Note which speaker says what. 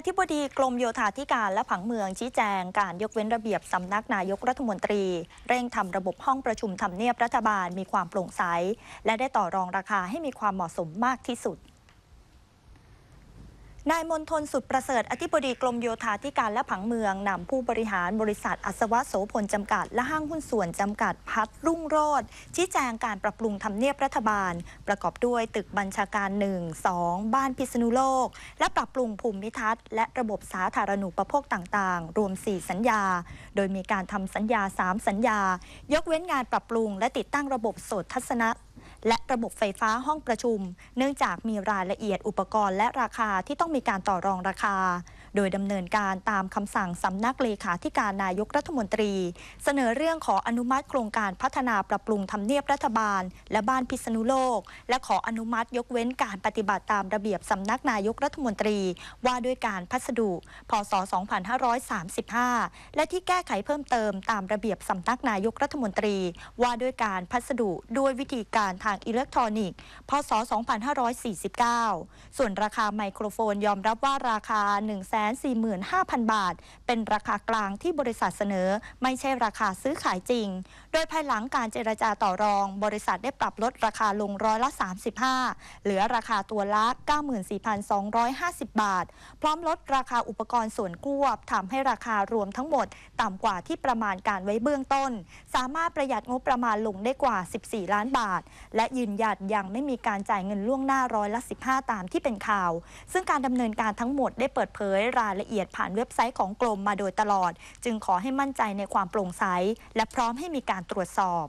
Speaker 1: อธิบดีกรมโยธาธิการและผังเมืองชี้แจงการยกเว้นระเบียบสำนักนายกรัฐมนตรี เร่งทำระบบห้องประชุมทำเนียบรัฐบาลมีความโปร่งใส และได้ต่อรองราคาให้มีความเหมาะสมมากที่สุด นายมนทนสุดประเสริฐ อธิบดีกรมโยธาธิการและผังเมืองนำผู้บริหารบริษัทอัศวะโสพลจำกัด และห้างหุ้นส่วนจำกัดพัดรุ่งโรจน์ชี้แจงการปรับปรุงทำเนียบรัฐบาล ประกอบด้วยตึกบัญชาการ 1 2 บ้านพิษณุโลก และปรับปรุงภูมิทัศน์และระบบสาธารณูปโภคต่างๆ รวม 4 สัญญา โดยมีการทำสัญญา 3 สัญญา ยกเว้นงานปรับปรุงและติดตั้งระบบโสตทัศนะ และระบบไฟฟ้าห้องประชุม เนื่องจากมีรายละเอียดอุปกรณ์และราคาที่ต้องมีการต่อรองราคา โดยดำเนินการตามคำสั่งสำนักเลขาธิการนายกรัฐมนตรี เสนอเรื่องขออนุมัติโครงการพัฒนาปรับปรุงทำเนียบรัฐบาล และบ้านพิษณุโลก และขออนุมัติยกเว้นการปฏิบัติตามระเบียบสำนักนายกรัฐมนตรี ว่าด้วยการพัสดุ พศ 2535 และที่แก้ไขเพิ่มเติมตามระเบียบสำนักนายกรัฐมนตรี ว่าด้วยการพัสดุด้วยวิธีการทางอิเล็กทรอนิกส์ พศ 2549 ส่วนราคาไมโครโฟนยอมรับว่าราคา145,000 บาท เป็นราคากลางที่บริษัทเสนอ ไม่ใช่ราคาซื้อขายจริง โดยภายหลังการเจรจาต่อรอง บริษัทได้ปรับลดราคาลงร้อยละ 35 เหลือราคาตัวละ 94,250 บาท พร้อมลดราคาอุปกรณ์ส่วนควบทำให้ราคารวมทั้งหมด ต่ำกว่าที่ประมาณการไว้เบื้องต้น สามารถประหยัดงบประมาณลงได้กว่า 14 ล้านบาท และยืนยันยังไม่มีการจ่ายเงินล่วงหน้าร้อยละ 15 ตามที่เป็นข่าว ซึ่งการดำเนินการทั้งหมดได้เปิดเผยรายละเอียดผ่านเว็บไซต์ของกรมมาโดยตลอด จึงขอให้มั่นใจในความโปร่งใส และพร้อมให้มีการตรวจสอบ